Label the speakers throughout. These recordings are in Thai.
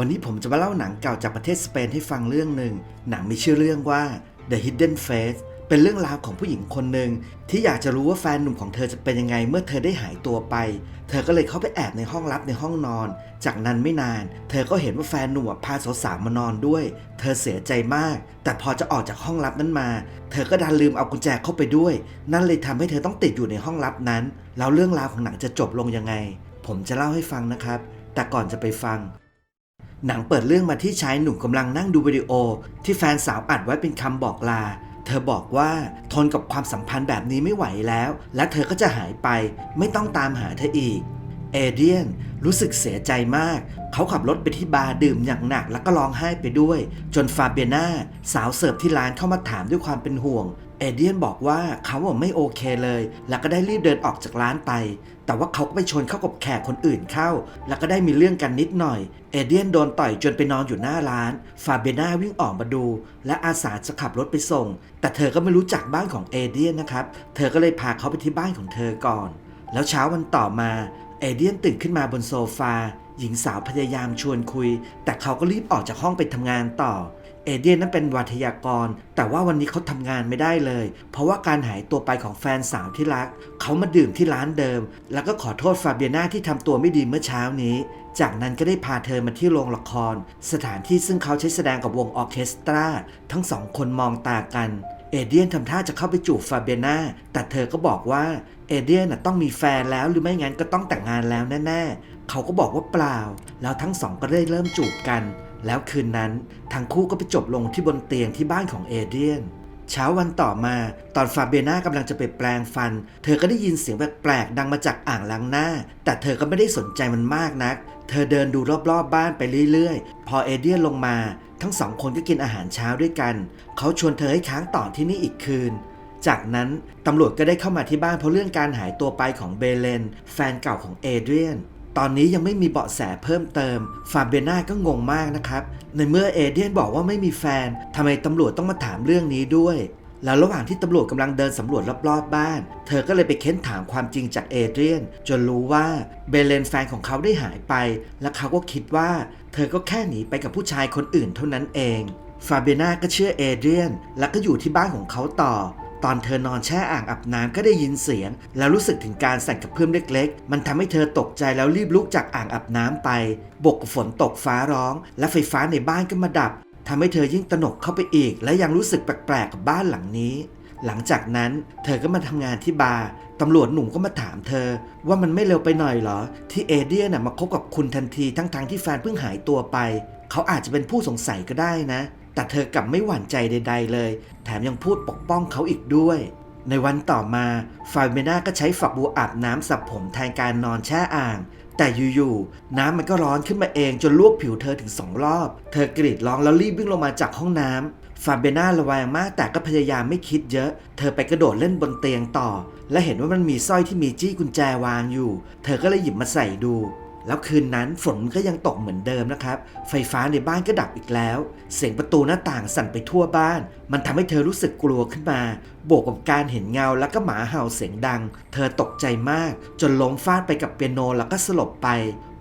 Speaker 1: วันนี้ผมจะมาเล่าหนังเก่าจากประเทศสเปนให้ฟังเรื่องหนึ่ง หนังมีชื่อเรื่องว่า The Hidden Face เป็นเรื่องราวของผู้หญิงคนหนึ่งที่อยากจะรู้ว่าแฟนหนุ่มของเธอจะเป็นยังไงเมื่อเธอได้หายตัวไป เธอก็เลยเข้าไปแอบในห้องลับในห้องนอน จากนั้นไม่นาน เธอก็เห็นว่าแฟนหนุ่มพาสาวๆมานอนด้วย เธอเสียใจมาก แต่พอจะออกจากห้องลับนั้นมา เธอก็ดันลืมเอากุญแจเข้าไปด้วย นั่นเลยทำให้เธอต้องติดอยู่ในห้องลับนั้น แล้วเรื่องราวของหนังจะจบลงยังไง ผมจะเล่าให้ฟังนะครับ แต่ก่อนจะไปฟัง หนังเปิดเรื่องมาที่ชายหนุ่มกำลังนั่งดูวิดีโอ ที่แฟนสาวอัดไว้เป็นคำบอกลา เธอบอกว่าทนกับความสัมพันธ์แบบนี้ไม่ไหวแล้ว และเธอก็จะหายไปไม่ต้องตามหาเธออีก เอเดียนรู้สึกเสียใจมาก เขาขับรถไปที่บาร์ดื่มอย่างหนักแล้วก็ร้องไห้ไปด้วย จนฟาเบียนาสาวเสิร์ฟที่ร้านเข้ามาถามด้วยความเป็นห่วง เอเดียนบอกว่าเขาไม่โอเคเลย แล้วก็ได้รีบเดินออกจากร้านไป แต่ว่าเขาก็ไปชนเข้ากับแขกคนอื่นเข้า แล้วก็ได้มีเรื่องกันนิดหน่อย เอเดียนโดนต่อยจนไปนอนอยู่หน้าร้าน ฟาเบียนาวิ่งออกมาดู และอาสาจะขับรถไปส่ง แต่เธอก็ไม่รู้จักบ้านของเอเดียนนะครับ เธอก็เลยพาเขาไปที่บ้านของเธอก่อน แล้วเช้าวันต่อมา เอเดียนตื่นขึ้นมาบนโซฟา หญิงสาวพยายามชวนคุย แต่เขาก็รีบออกจากห้องไปทำงานต่อ เอเดียนนั้นเป็นวัทยากร แต่ว่าวันนี้เขาทำงานไม่ได้เลย เพราะว่าการหายตัวไปของแฟนสาวที่รัก เขามาดื่มที่ร้านเดิม แล้วก็ขอโทษฟาเบียนาที่ทำตัวไม่ดีเมื่อเช้านี้ จากนั้นก็ได้พาเธอมาที่โรงละคร สถานที่ซึ่งเขาใช้แสดงกับวงออเคสตรา ทั้งสองคนมองตากันเอเดียนทำท่าจะเข้าไปจูบฟาเบียนาแต่เธอก็บอกว่าเอเดียนต้องมีแฟนแล้วหรือไม่งั้นก็ต้องแต่งงานแล้วแน่ๆ เขาก็บอกว่าเปล่า แล้วทั้งสองก็ได้เริ่มจูบกัน แล้วคืนนั้นทั้งคู่ก็ไปจบลงที่บนเตียงที่บ้านของเอเดียน เช้าวันต่อมาตอนฟาเบียนากำลังจะไปแปลงฟัน เธอก็ได้ยินเสียงแปลกๆดังมาจากอ่างล้างหน้า แต่เธอก็ไม่ได้สนใจมันมากนัก เธอเดินดูรอบๆบบ้านไปเรื่อยๆ พอเอเดียนลงมา ทั้งสองคนก็กินอาหารเช้าด้วยกัน เขาชวนเธอให้ค้างต่อที่นี่อีกคืนจากนั้นตำรวจก็ได้เข้ามาที่บ้านเพราะเรื่องการหายตัวไปของเบเลน แฟนเก่าของเอเดรียน ตอนนี้ยังไม่มีเบาะแสเพิ่มเติม ฟาเบน่าก็งงมากนะครับ ในเมื่อเอเดียนบอกว่าไม่มีแฟนทำไมตำรวจต้องมาถามเรื่องนี้ด้วย แล้วระหว่างที่ตำรวจกำลังเดินสำรวจรอบๆบ้าน เธอก็เลยไปเค้นถามความจริงจากเอเดียน จนรู้ว่าเบเลนแฟนของเขาได้หายไป และเขาก็คิดว่า เธอก็แค่หนีไปกับผู้ชายคนอื่นเท่านั้นเอง ฟาเบน่าก็เชื่อเอเดียน แล้วก็อยู่ที่บ้านของเขาต่อ ตอนเธอนอนแช่อ่างอาบน้ำก็ได้ยินเสียง แล้วรู้สึกถึงการสั่นกระเพื่อมเล็กๆ มันทำให้เธอตกใจแล้วรีบลุกจากอ่างอาบน้ำไป บวกกับฝนตกฟ้าร้อง และไฟฟ้าในบ้านก็มาดับทำให้เธอยิ่งตนกเข้าไปอีก และยังรู้สึกแปลกๆกับบ้านหลังนี้ หลังจากนั้นเธอก็มาทำงานที่บาร์ตำรวจหนุ่มก็มาถามเธอ ว่ามันไม่เร็วไปหน่อยเหรอ ที่เอเดียน่ะมาคบกับคุณทันทีทั้งๆทที่แฟนเพิ่งหายตัวไป เขาอาจจะเป็นผู้สงสัยก็ได้นะ แต่เธอกลับไม่หวั่นใจใด ๆ เลย แถมยังพูดปกป้องเขาอีกด้วย ในวันต่อมาฟาเมนาก็ใช้ฝักบัวอาบน้ำสระผมแทนการนอนแช่อ่าง แต่อยู่ๆน้ำมันก็ร้อนขึ้นมาเองจนลวกผิวเธอถึงสองรอบ เธอกรีดร้องแล้วรีบวิ่งลงมาจากห้องน้ำฟาเบน่าระแวงมากแต่ก็พยายามไม่คิดเยอะ เธอไปกระโดดเล่นบนเตียงต่อ และเห็นว่ามันมีสร้อยที่มีจี้กุญแจวางอยู่ เธอก็เลยหยิบมาใส่ดู แล้วคืนนั้นฝนมันก็ยังตกเหมือนเดิมนะครับ ไฟฟ้าในบ้านก็ดับอีกแล้ว เสียงประตูหน้าต่างสั่นไปทั่วบ้าน มันทำให้เธอรู้สึกกลัวขึ้นมา บวกกับการเห็นเงาแล้วก็หมาเห่าเสียงดัง เธอตกใจมาก จนล้มฟาดไปกับเปียโนแล้วก็สลบไป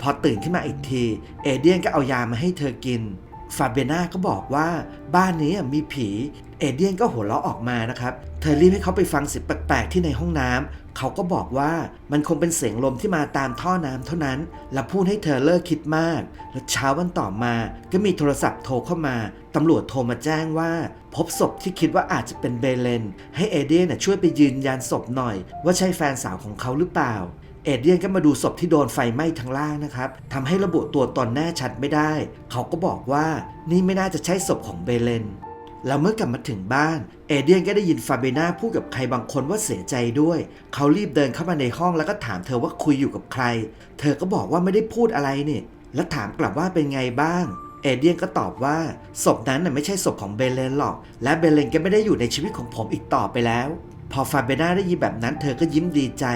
Speaker 1: พอตื่นขึ้นมาอีกที เอเดียนก็เอายามาให้เธอกิน ฟาเบน่าก็บอกว่าบ้านนี้มีผี เอเดียนก็หัวเราะออกมานะครับ เธอรีบให้เขาไปฟังเสียงแปลกๆที่ในห้องน้ำเขาก็บอกว่ามันคงเป็นเสียงลมที่มาตามท่อน้ำเท่านั้น และพูดให้เธอเลิกคิดมาก และเช้าวันต่อมา ก็มีโทรศัพท์โทรเข้ามา ตำรวจโทรมาแจ้งว่า พบศพที่คิดว่าอาจจะเป็นเบเลน ให้เอเดียนช่วยไปยืนยันศพหน่อย ว่าใช่แฟนสาวของเขาหรือเปล่า เอเดียนก็มาดูศพที่โดนไฟไหม้ทั้งล่างนะครับทำให้ระบุตัวตนแน่ชัดไม่ได้ เขาก็บอกว่านี่ไม่น่าจะใช่ศพของเบเลนแล้วเมื่อกลับมาถึงบ้าน เอเดียนก็ได้ยินฟาเบนาพูดกับใครบางคนว่าเสียใจด้วย เขารีบเดินเข้ามาในห้องแล้วก็ถามเธอว่าคุยอยู่กับใคร เธอก็บอกว่าไม่ได้พูดอะไรนี่ และถามกลับว่าเป็นไงบ้าง เอเดียนก็ตอบว่าศพนั้นน่ะไม่ใช่ศพของเบเลนหรอก และเบเลนก็ไม่ได้อยู่ในชีวิตของผมอีกต่อไปแล้ว พอฟาเบน่าได้ยินแบบนั้นเธอก็ยิ้มดีใจ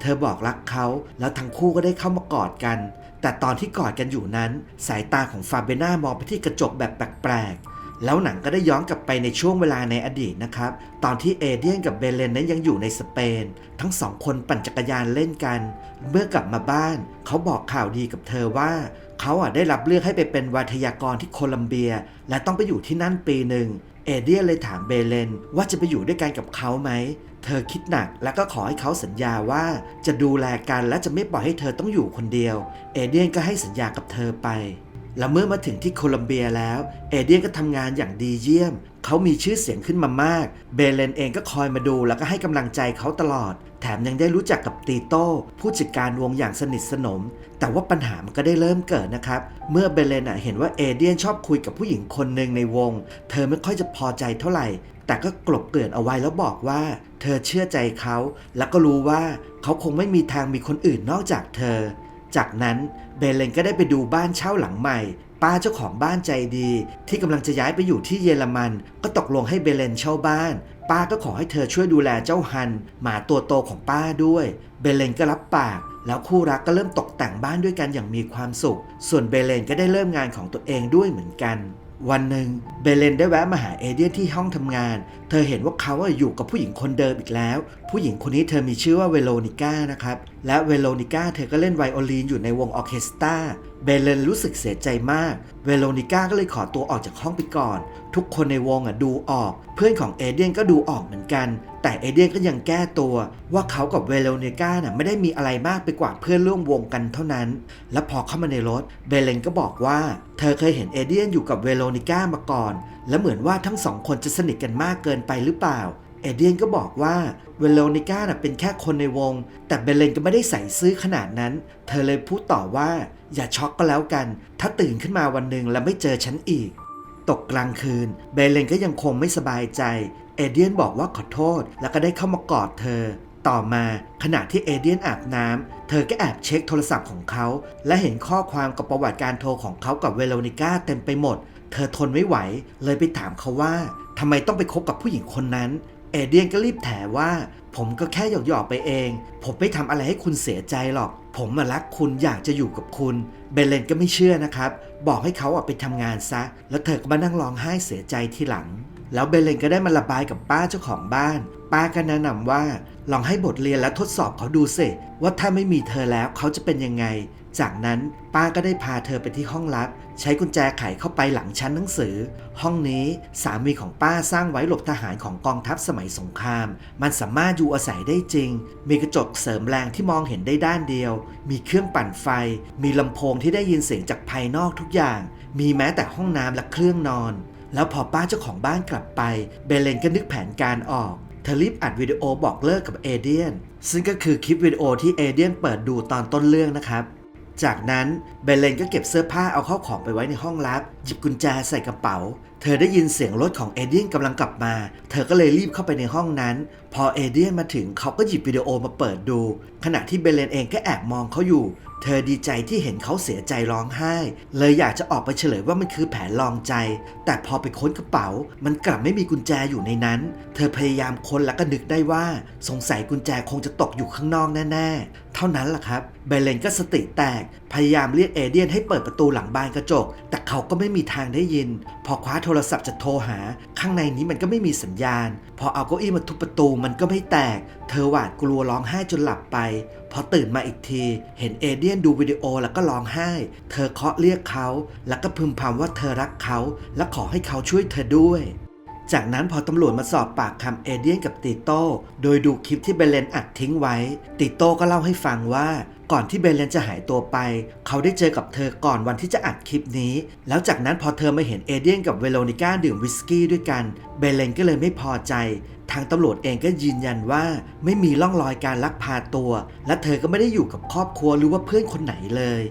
Speaker 1: เธอบอกรักเขา แล้วทั้งคู่ก็ได้เข้ามากอดกัน แต่ตอนที่กอดกันอยู่นั้น สายตาของฟาเบน่ามองไปที่กระจกแบบแปลกๆ แล้วหนังก็ได้ย้อนกลับไปในช่วงเวลาในอดีตนะครับ ตอนที่เอเดียนกับเบเลนนั้นยังอยู่ในสเปน ทั้งสองคนปั่นจักรยานเล่นกัน เมื่อกลับมาบ้าน เขาบอกข่าวดีกับเธอว่าเขาอะได้รับเลือกให้ไปเป็นวาทยากรที่โคลัมเบีย และต้องไปอยู่ที่นั่นปีหนึ่ง เอเดียเลยถามเบเลนว่าจะไปอยู่ด้วยกันกับเขาไหม เธอคิดหนักแล้วก็ขอให้เขาสัญญาว่าจะดูแลกันและจะไม่ปล่อยให้เธอต้องอยู่คนเดียว เอเดียนก็ให้สัญญากับเธอไปและเมื่อมาถึงที่โคลัมเบียแล้ว เอเดียนก็ทำงานอย่างดีเยี่ยม เขามีชื่อเสียงขึ้นมามาก เบเลนเองก็คอยมาดูแล้วก็ให้กำลังใจเขาตลอด แถมยังได้รู้จักกับตีโต้ ผู้จัดการวงอย่างสนิทสนม แต่ว่าปัญหามันก็ได้เริ่มเกิดนะครับ เมื่อเบเลนเห็นว่าเอเดียนชอบคุยกับผู้หญิงคนหนึ่งในวง เธอไม่ค่อยจะพอใจเท่าไหร่ แต่ก็กลบเกลื่อนเอาไว้แล้วบอกว่า เธอเชื่อใจเขา แล้วก็รู้ว่าเขาคงไม่มีทางมีคนอื่นนอกจากเธอ จากนั้นเบเลนก็ได้ไปดูบ้านเช่าหลังใหม่ ป้าเจ้าของบ้านใจดี ที่กำลังจะย้ายไปอยู่ที่เยอรมัน ก็ตกลงให้เบเลนเช่าบ้าน ป้าก็ขอให้เธอช่วยดูแลเจ้าฮัน หมาตัวโตของป้าด้วย เบเลนก็รับปาก แล้วคู่รักก็เริ่มตกแต่งบ้านด้วยกันอย่างมีความสุข ส่วนเบเลนก็ได้เริ่มงานของตัวเองด้วยเหมือนกันวันหนึ่งเบเลนได้แวะมาหาเอเดียนที่ห้องทำงาน เธอเห็นว่าเขาอะอยู่กับผู้หญิงคนเดิมอีกแล้ว ผู้หญิงคนนี้เธอมีชื่อว่าเวโรนิก้านะครับ และเวโรนิก้าเธอก็เล่นไวโอลินอยู่ในวงออเคสตรา เบเลนรู้สึกเสียใจมาก เวโรนิก้าก็เลยขอตัวออกจากห้องไปก่อน ทุกคนในวงอะดูออก เพื่อนของเอเดียนก็ดูออกเหมือนกัน แต่เอเดียนก็ยังแก้ตัว ว่าเขากับเวโรนิก้าน่ะไม่ได้มีอะไรมากไปกว่าเพื่อนร่วมวงกันเท่านั้น และพอเข้ามาในรถ เบเลนก็บอกว่า เธอเคยเห็นเอเดียนอยู่กับเวโรนิก้ามาก่อน และเหมือนว่าทั้งสองคนจะสนิทกันมากเกินไปหรือเปล่า เอเดียนก็บอกว่าเวโรนิก้าเป็นแค่คนในวง แต่เบเลนก็ไม่ได้ใส่ซื่อขนาดนั้น เธอเลยพูดต่อว่า อย่าช็อกก็แล้วกัน ถ้าตื่นขึ้นมาวันหนึ่งแล้วไม่เจอฉันอีก ตกกลางคืน เบเลนก็ยังคงไม่สบายใจ เอเดียนบอกว่าขอโทษ แล้วก็ได้เข้ามากอดเธอ ต่อมาขณะที่เอเดียนอาบน้ำเธอก็แอบเช็คโทรศัพท์ของเขา และเห็นข้อความกับประวัติการโทรของเขากับเวโรนิก้าเต็มไปหมดเธอทนไม่ไหวเลยไปถามเขาว่าทำไมต้องไปคบกับผู้หญิงคนนั้น เอเดียนก็รีบแถว่า ผมก็แค่หยอกๆไปเอง ผมไม่ทำอะไรให้คุณเสียใจหรอก ผมมารักคุณอยากจะอยู่กับคุณ เบเลนก็ไม่เชื่อนะครับ บอกให้เขาออกไปทำงานซะ แล้วเธอก็มานั่งร้องไห้เสียใจทีหลัง แล้วเบเลนก็ได้มาระบายกับป้าเจ้าของบ้าน ป้าก็แนะนำว่า ลองให้บทเรียนและทดสอบเขาดูสิว่าถ้าไม่มีเธอแล้วเขาจะเป็นยังไง จากนั้นป้าก็ได้พาเธอไปที่ห้องลับ ใช้กุญแจไขเข้าไปหลังชั้นหนังสือ ห้องนี้สามีของป้าสร้างไว้หลบทหารของกองทัพสมัยสงคราม มันสามารถอยู่อาศัยได้จริง มีกระจกเสริมแรงที่มองเห็นได้ด้านเดียว มีเครื่องปั่นไฟ มีลำโพงที่ได้ยินเสียงจากภายนอกทุกอย่าง มีแม้แต่ห้องน้ำและเครื่องนอน แล้วพอป้าเจ้าของบ้านกลับไป เบเลนก็นึกแผนการออกเธอรีบอัดวิดีโอบอกเลิกกับเอเดียน ซึ่งก็คือคลิปวิดีโอที่เอเดียนเปิดดูตอนต้นเรื่องนะครับ จากนั้นเบลเลนก็เก็บเสื้อผ้าเอาเข้าของไปไว้ในห้องลับ หยิบกุญแจใส่กระเป๋า เธอได้ยินเสียงรถของเอเดียนกำลังกลับมา เธอก็เลยรีบเข้าไปในห้องนั้น พอเอเดียนมาถึงเขาก็หยิบวิดีโอมาเปิดดู ขณะที่เบเลนเองก็แอบมองเขาอยู่ เธอดีใจที่เห็นเขาเสียใจร้องไห้ เลยอยากจะออกไปเฉลยว่ามันคือแผนลองใจ แต่พอไปค้นกระเป๋า มันกลับไม่มีกุญแจอยู่ในนั้น เธอพยายามค้นแล้วก็นึกได้ว่า สงสัยกุญแจคงจะตกอยู่ข้างนอกแน่ๆ เท่านั้นแหละครับเบเลนก็สติแตก พยายามเรียกเอเดียนให้เปิดประตูหลังบานกระจก แต่เขาก็ไม่มีทางได้ยิน พอคว้าโทรศัพท์จะโทรหา ข้างในนี้มันก็ไม่มีสัญญาณ พอเอาเก้าอี้มาทุบประตูมันก็ไม่แตก เธอหวาดกลัวร้องไห้จนหลับไป พอตื่นมาอีกที เห็นเอเดียนดูวิดีโอแล้วก็ร้องไห้ เธอเคาะเรียกเขา แล้วก็พึมพำว่าเธอรักเขา และขอให้เขาช่วยเธอด้วยจากนั้นพอตำรวจมาสอบปากคำเอเดียนกับติโต้ โดยดูคลิปที่เบเลนอัดทิ้งไว้ ติโต้ก็เล่าให้ฟังว่า ก่อนที่เบลเลนจะหายตัวไป เขาได้เจอกับเธอก่อนวันที่จะอัดคลิปนี้ แล้วจากนั้นพอเธอมาเห็นเอเดียนกับเวโรนิก้าดื่มวิสกี้ด้วยกัน เบลเลนก็เลยไม่พอใจ ทางตำรวจเองก็ยืนยันว่าไม่มีร่องรอยการลักพาตัว และเธอก็ไม่ได้อยู่กับครอบครัวหรือว่าเพื่อนคนไหนเลย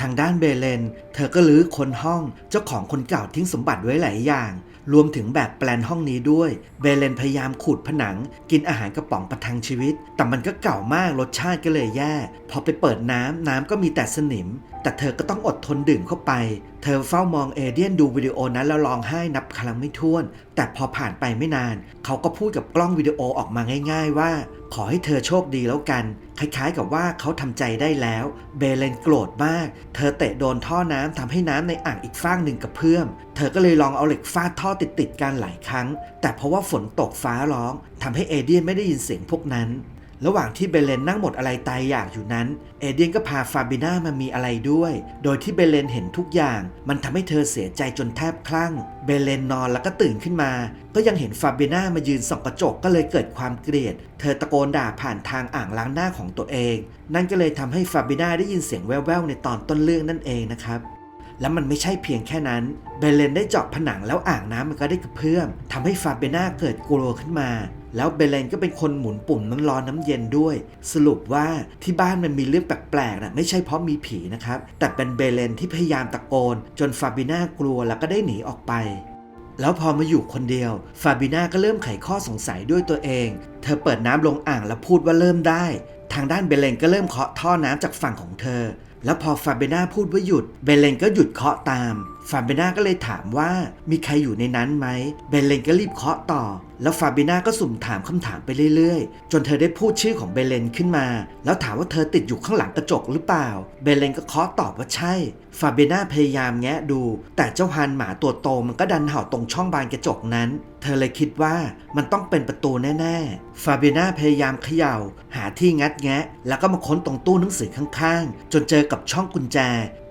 Speaker 1: ทางด้านเบเลน เธอก็ลื้อคนห้อง เจ้าของคนเก่าทิ้งสมบัติไว้หลายอย่าง รวมถึงแบบแปลนห้องนี้ด้วย เบเลนพยายามขูดผนัง กินอาหารกระป๋องประทังชีวิต แต่มันก็เก่ามากรสชาติก็เลยแย่ พอไปเปิดน้ำน้ำก็มีแต่สนิมแต่เธอก็ต้องอดทนดื่มเข้าไป เธอเฝ้ามองเอเดียนดูวิดีโอนั้นแล้วร้องไห้นับครั้งไม่ถ้วน แต่พอผ่านไปไม่นาน เขาก็พูดกับกล้องวิดีโอออกมาง่าย ๆ ว่า ขอให้เธอโชคดีแล้วกัน คล้ายๆกับว่าเขาทำใจได้แล้ว เบเลนโกรธมาก เธอเตะโดนท่อน้ำทำให้น้ำในอ่างอีกฟากหนึ่งกระเพื่อม เธอก็เลยลองเอาเหล็กฟาดท่อติดๆกันหลายครั้ง แต่เพราะว่าฝนตกฟ้าร้องทำให้เอเดียนไม่ได้ยินเสียงพวกนั้น ระหว่างที่เบเลนนั่งหมดอะไรตายอยากอยู่นั้น เอเดียนก็พาฟาบิน่ามามีอะไรด้วย โดยที่เบเลนเห็นทุกอย่าง มันทำให้เธอเสียใจจนแทบคลั่ง เบเลนนอนแล้วก็ตื่นขึ้นมา ก็ยังเห็นฟาบิน่ามายืนส่องกระจกก็เลยเกิดความเกลียด เธอตะโกนด่าผ่านทางอ่างล้างหน้าของตัวเอง นั่นก็เลยทำให้ฟาบิน่าได้ยินเสียงแว่วๆในตอนต้นเรื่องนั่นเองนะครับและมันไม่ใช่เพียงแค่นั้น เบเลนได้เจาะผนังแล้วอ่างน้ำมันก็ได้กระเพื่อมทำให้ฟาเบน่าเกิดกลัวขึ้นมา แล้วเบเลนก็เป็นคนหมุนปุ่มน้ำร้อนน้ำเย็นด้วย สรุปว่าที่บ้านมันมีเรื่องแปลกๆนะไม่ใช่เพราะมีผีนะครับ แต่เป็นเบเลนที่พยายามตะโกน จนฟาบิน่ากลัวแล้วก็ได้หนีออกไปแล้วพอมาอยู่คนเดียว ฟาบิน่าก็เริ่มไขข้อสงสัยด้วยตัวเอง เธอเปิดน้ำลงอ่างแล้วพูดว่าเริ่มได้ ทางด้านเบเลนก็เริ่มเคาะท่อน้ำจากฝั่งของเธอ แล้วพอฟาเบน่าพูดว่าหยุด เบเลนก็หยุดเคาะตามฟาเบน่าก็เลยถามว่ามีใครอยู่ในนั้นไหมเบเลนก็รีบเคาะต่อ แล้วฟาเบน่าก็สุ่มถามคำถามไปเรื่อยๆ จนเธอได้พูดชื่อของเบเลนขึ้นมา แล้วถามว่าเธอติดอยู่ข้างหลังกระจกหรือเปล่า เบเลนก็เคาะตอบว่าใช่ ฟาเบน่าพยายามแงะดู แต่เจ้าฮันหมาตัวโตมันก็ดันเห่าตรงช่องบานกระจกนั้น เธอเลยคิดว่ามันต้องเป็นประตูแน่ๆ ฟาเบน่าพยายามเขยา่า หาที่งัดแงะ แล้วก็มาค้นตรงตู้หนังสือข้างๆ จนเจอกับช่องกุญแจ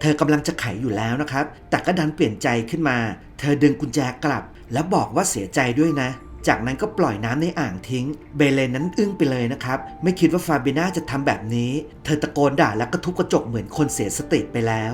Speaker 1: เธอกำลังจะไขอยู่แล้วนะครับ แต่ก็ดันเปลี่ยนใจขึ้นมา เธอดึงกุญแจกลับ และบอกว่าเสียใจด้วยนะ จากนั้นก็ปล่อยน้ำในอ่างทิ้ง เบเลนนั้นอึ้งไปเลยนะครับ ไม่คิดว่าฟาบิน่าจะทำแบบนี้ เธอตะโกนด่าแล้วก็ทุบกระจกเหมือนคนเสียสติไปแล้ว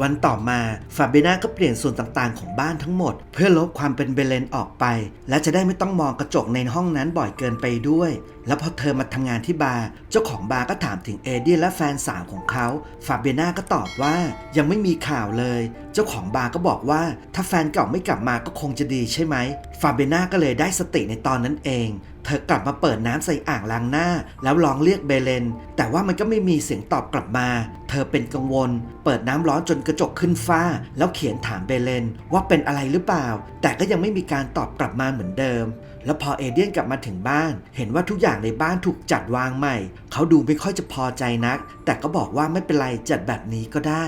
Speaker 1: วันต่อมาฟาเบนาก็เปลี่ยนส่วนต่างๆ ของบ้านทั้งหมด เพื่อลบความเป็นเบเลนออกไป และจะได้ไม่ต้องมองกระจกในห้องนั้นบ่อยเกินไปด้วย แล้วพอเธอมาทำงานที่บาร์เจ้าของบาร์ก็ถามถึงเอเดียและแฟนสาวของเขาฟาเบนาก็ตอบว่ายังไม่มีข่าวเลย เจ้าของบาร์ก็บอกว่า ถ้าแฟนเก่าไม่กลับมาก็คงจะดีใช่ไหม ฟาเบน่าก็เลยได้สติในตอนนั้นเอง เธอกลับมาเปิดน้ำใส่อ่างล้างหน้า แล้วลองเรียกเบเลน แต่ว่ามันก็ไม่มีเสียงตอบกลับมา เธอเป็นกังวล เปิดน้ำร้อนจนกระจกขึ้นฟ้า แล้วเขียนถามเบเลน ว่าเป็นอะไรหรือเปล่า แต่ก็ยังไม่มีการตอบกลับมาเหมือนเดิม แล้วพอเอเดียนกลับมาถึงบ้าน เห็นว่าทุกอย่างในบ้านถูกจัดวางใหม่ เขาดูไม่ค่อยจะพอใจนัก แต่ก็บอกว่าไม่เป็นไรจัดแบบนี้ก็ได้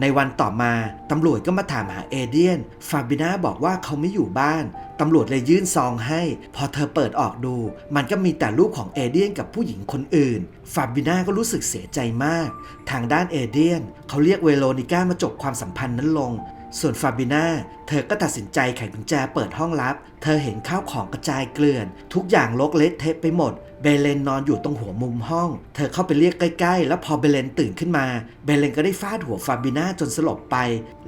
Speaker 1: ในวันต่อมาตำรวจก็มาถามหาเอเดียน ฟาบิน่าบอกว่าเขาไม่อยู่บ้านตำรวจเลยยื่นซองให้ พอเธอเปิดออกดู มันก็มีแต่รูปของเอเดียนกับผู้หญิงคนอื่น ฟาบิน่าก็รู้สึกเสียใจมาก ทางด้านเอเดียน เขาเรียกเวโรนิก้ามาจบความสัมพันธ์นั้นลง ส่วนฟาบิน่าเธอก็ตัดสินใจไขกุญแจเปิดห้องลับ เธอเห็นข้าวของกระจายเกลื่อน ทุกอย่างลกเละเทะไปหมด เบเลนนอนอยู่ตรงหัวมุมห้อง เธอเข้าไปเรียกใกล้ๆ แล้วพอเบเลนตื่นขึ้นมา เบเลนก็ได้ฟาดหัวฟาบิน่าจนสลบไป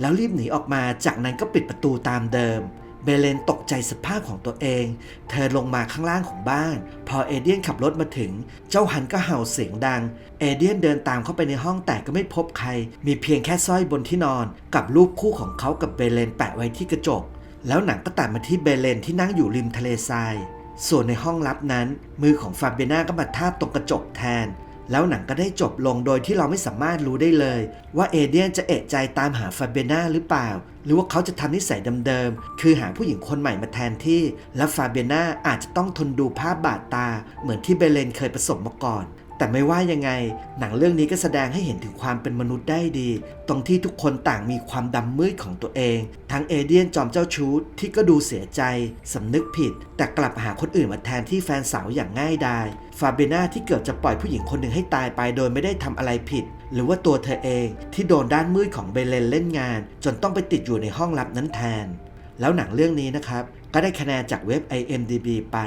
Speaker 1: แล้วรีบหนีออกมา จากนั้นก็ปิดประตูตามเดิม เบเลนตกใจสภาพของตัวเอง เธอลงมาข้างล่างของบ้าน พอเอเดียนขับรถมาถึง เจ้าฮันก็เห่าเสียงดัง เอเดียนเดินตามเข้าไปในห้องแต่ก็ไม่พบใคร มีเพียงแค่สร้อยบนที่นอน กับรูปคู่ของเขากับเบเลนแปะไว้ที่กระจก แล้วหนังก็ตัดมาที่เบเลนที่นั่งอยู่ริมทะเลทราย ส่วนในห้องลับนั้น มือของฟาเบน่าก็มาทาบตรงกระจกแทน แล้วหนังก็ได้จบลงโดยที่เราไม่สามารถรู้ได้เลย ว่าเอเดียนจะเอะใจตามหาฟาเบนาหรือเปล่า หรือว่าเขาจะทำนิสัยเดิมๆ คือหาผู้หญิงคนใหม่มาแทนที่ และฟาเบนาอาจจะต้องทนดูภาพบาดตา เหมือนที่เบเลนเคยประสบมาก่อน แต่ไม่ว่ายังไง หนังเรื่องนี้ก็แสดงให้เห็นถึงความเป็นมนุษย์ได้ดี ตรงที่ทุกคนต่างมีความดำมืดของตัวเอง ทั้งเอเดียนจอมเจ้าชู้ที่ก็ดูเสียใจสำนึกผิด แต่กลับหาคนอื่นมาแทนที่แฟนสาวอย่างง่ายดายฟาเบนาที่เกือบจะปล่อยผู้หญิงคนหนึ่งให้ตายไปโดยไม่ได้ทำอะไรผิด หรือว่าตัวเธอเองที่โดนด้านมืดของเบเลนเล่นงาน จนต้องไปติดอยู่ในห้องลับนั้นแทน แล้วหนังเรื่องนี้นะครับก็ได้คะแนนจากเว็บ IMDB ไป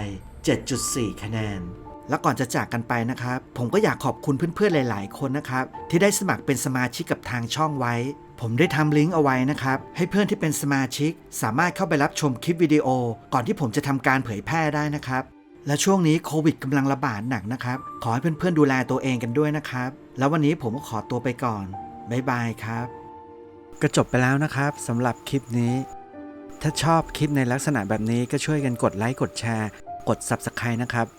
Speaker 1: 7.4 คะแนน แล้วก่อนจะจากกันไปนะครับ ผมก็อยากขอบคุณเพื่อนๆหลาย ๆ คนนะครับ ที่ได้สมัครเป็นสมาชิกกับทางช่องไว้ ผมได้ทำลิงก์เอาไว้นะครับ ให้เพื่อนที่เป็นสมาชิก สามารถเข้าไปรับชมคลิปวิดีโอ ก่อนที่ผมจะทำการเผยแพร่ได้นะครับ และช่วงนี้โควิดกำลังระบาดหนักนะครับ ขอให้เพื่อนๆดูแลตัวเองกันด้วยนะครับ แล้ววันนี้ผมก็ขอตัวไปก่อนบ๊ายบายครับ ก็จบไปแล้วนะครับสำหรับคลิปนี้ ถ้าชอบคลิปในลักษณะแบบนี้ก็ช่วยกันกดไลค์กดแชร์ กด Subscribe นะครับ